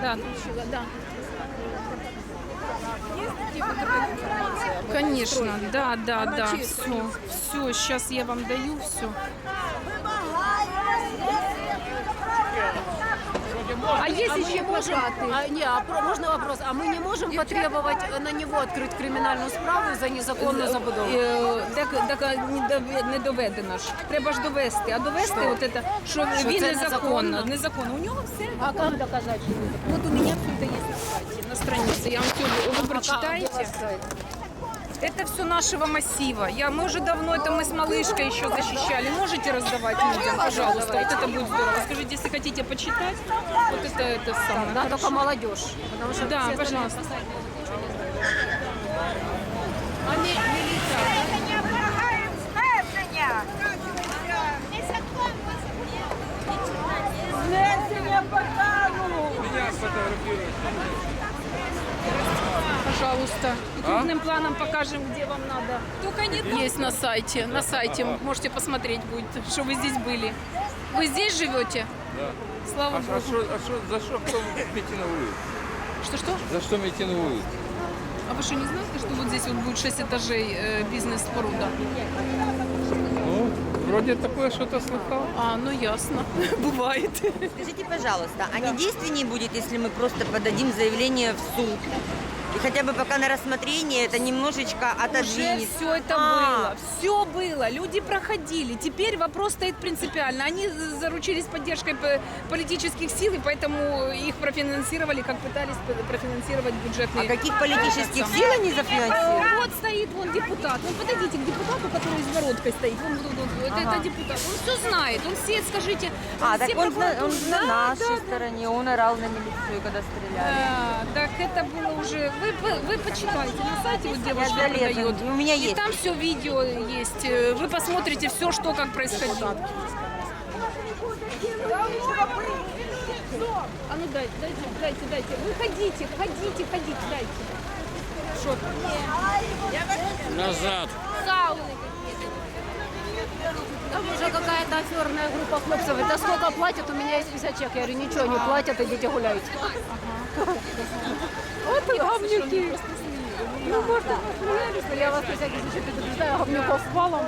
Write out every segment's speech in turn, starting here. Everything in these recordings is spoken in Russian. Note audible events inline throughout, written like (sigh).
Да, включила, да. Конечно, да, да, да, все, все, сейчас я вам даю все. А есть еще плакаты? А, не, а про- можно вопрос? А мы не можем потребовать э, на него открыть криминальную справу за незаконную забудову? Е, Так, так не дов- не доведено ж. Треба ж довести. А довести, от це, що, Що він це незаконно. незаконно? Незаконно. У нього все. А как доказать? что это? Вот у меня все это есть на сайте, на странице. Я вам все, вы прочитаете. Это все нашего массива. Я, мы уже давно, это мы с малышкой еще защищали. Можете раздавать людям, пожалуйста. Вот это будет здорово. Скажите, если хотите почитать, вот это, это самое. Да, только молодежь. Потому что Да, все остальные пожалуйста. по сайту ничего не знают. А ми- міліція. не облагаем знесення. Знесення покану. Пожалуйста. И крупным планом покажем, где вам надо. Только не Есть на сайте. На сайте можете посмотреть будет, что вы здесь были. Вы здесь живете? Да. Слава А, Богу. а, що, а що, за що хто мітингує? Что-что? За що мітингують? А вы что, не знаете, что вот здесь вот будет 6 этажей э, бизнес-споруда? Ну, вроде такое что-то слыхал. А, ну ясно. (laughs) Бывает. Скажите, пожалуйста, а не действеннее будет, если мы просто подадим заявление в суд? и хотя бы пока на рассмотрение это немножечко Уже отодвинет. все это А, было. Все было. Люди проходили. Теперь вопрос стоит принципиально. Они заручились поддержкой политических сил, и поэтому их профинансировали, как пытались профинансировать А бюджетные. каких политических сил они зафинансировали? Вот стоит вон депутат. Вон подойдите к депутату, который с вородкой стоит. Вон, вон, вон, вот Ага. это депутат. Он все знает. Он все, скажите, А, все так он, на, он на нашей да, стороне, он орал на милицию, когда стреляли. Да, так это было уже. Вы, вы, вы почитайте на сайте, вот девушка Я продает. У меня И есть. там все видео есть. Э, Вы посмотрите все, что как происходило. А ну дайте, дайте, дайте, дайте. Вы ходите, ходите, дайте. Что? Назад. Сауны Там уже какая-то аферная группа хлопцев. Это сколько платят? У меня есть 50 чек. Я говорю, ничего не платят, идите гуляйте. Вот и говнюки. Ну, можно, посмеялись, но я вас на всякий случай предупреждаю, говнюков с валом.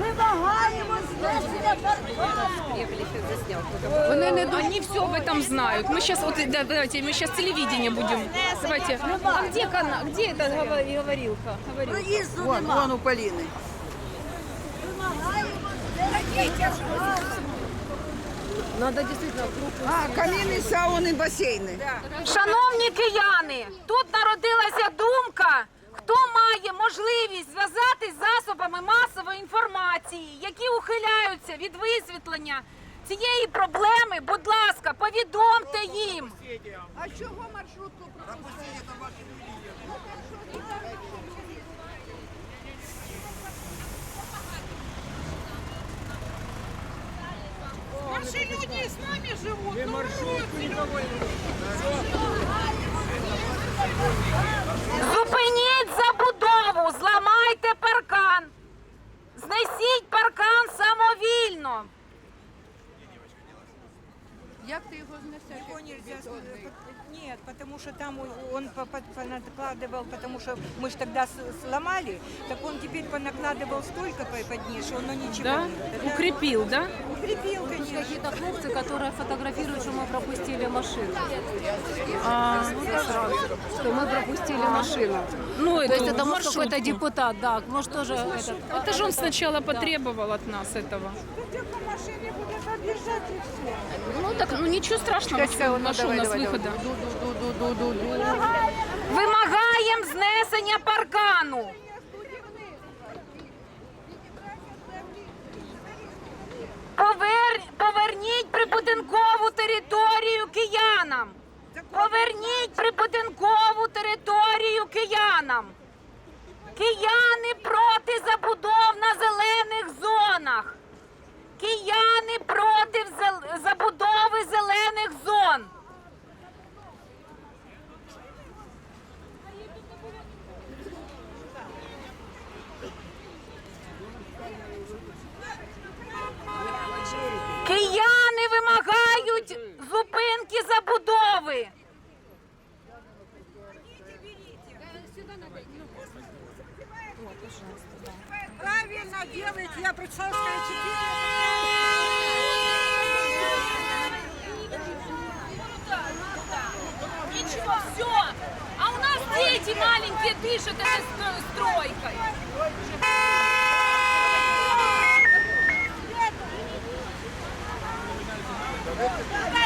Вимагаємо знесення паркану. Вони не они все об этом знают. Мы сейчас вот да, давайте мы сейчас телевидение будем. Давайте. А где кана? Где эта говор- говорилка? Говорилка. Проїзду Вон, нема. вон у Полины. Вимагаємо знесення паркану. Надо действительно группу. А, камины, сауны, бассейны. Шановні кияни, тут народилася думка, хто має можливість зв'язатись з засобами масової інформації, які ухиляються від висвітлення цієї проблеми, будь ласка, повідомте їм. А чего маршрутку пропустили? Наші люди з нами живуть. Зупиніть забудову, зламайте паркан, знесіть паркан самовільно. Як ти його знесеш? Его нельзя с- Нет, потому что там он- он по- по- понакладывал, потому что мы ж тогда с- сломали, так он теперь понакладывал столько по- под ней, что оно ничего Да? не... Да. Укрепил, да? Укрепил, конечно. Какие-то хлопцы, которые фотографируют, что мы пропустили машину. Что мы пропустили машину. Ну, То есть это может какой-то депутат, да, может тоже этот. Это же он сначала потребовал от нас этого. По машине будут объезжать и все. Ну так, ну ничего страшного, Чекай, нашел давай, у нас давай, выхода. Ду-ду-ду-ду-ду-ду. Вимагаємо знесення паркану. Повер... Поверніть прибудинкову територію киянам. Поверніть прибудинкову територію киянам. Кияни проти забудов все. А у нас дети маленькие дышат этой стройкой. Давайте,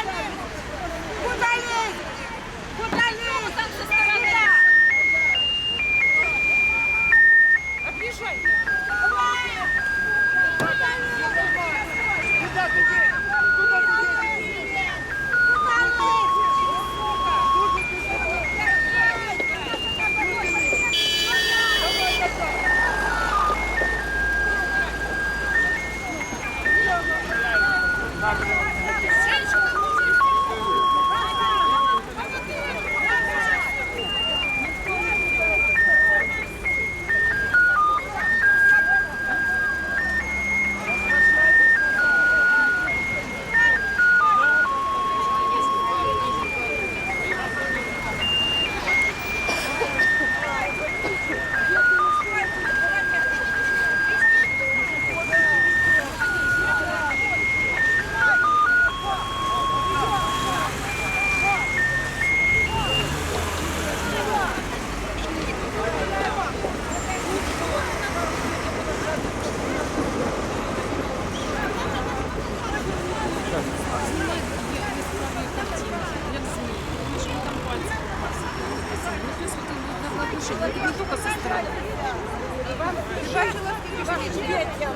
детям.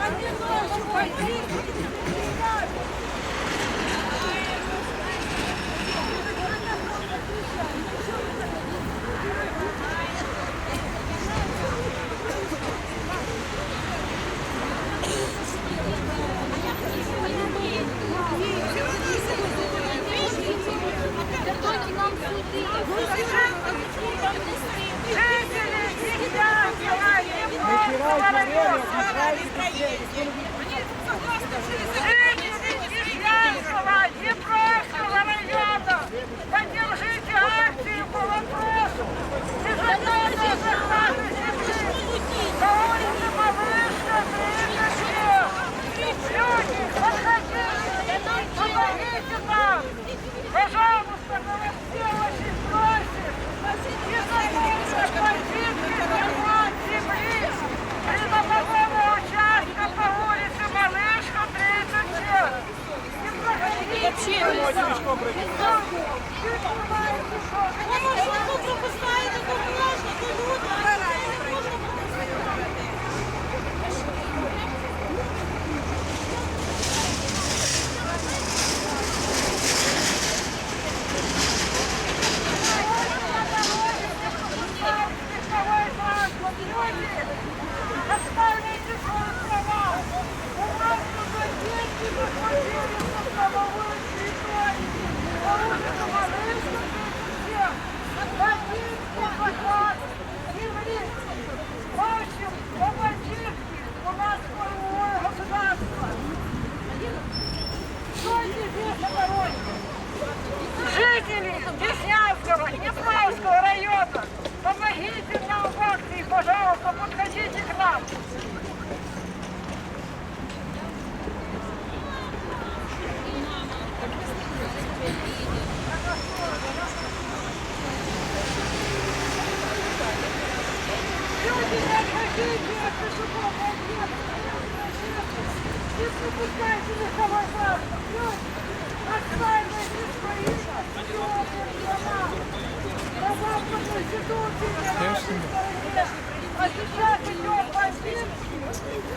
Они ночью пойдите. Yeah. ये इसके लिए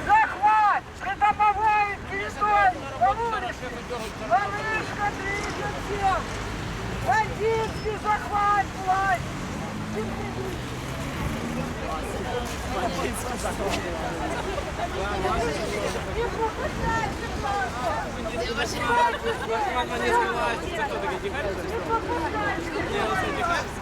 Захват! Придомовую территорию! По улице! Ловишка 37! Бандитский захват власть! Не, вот не кажется.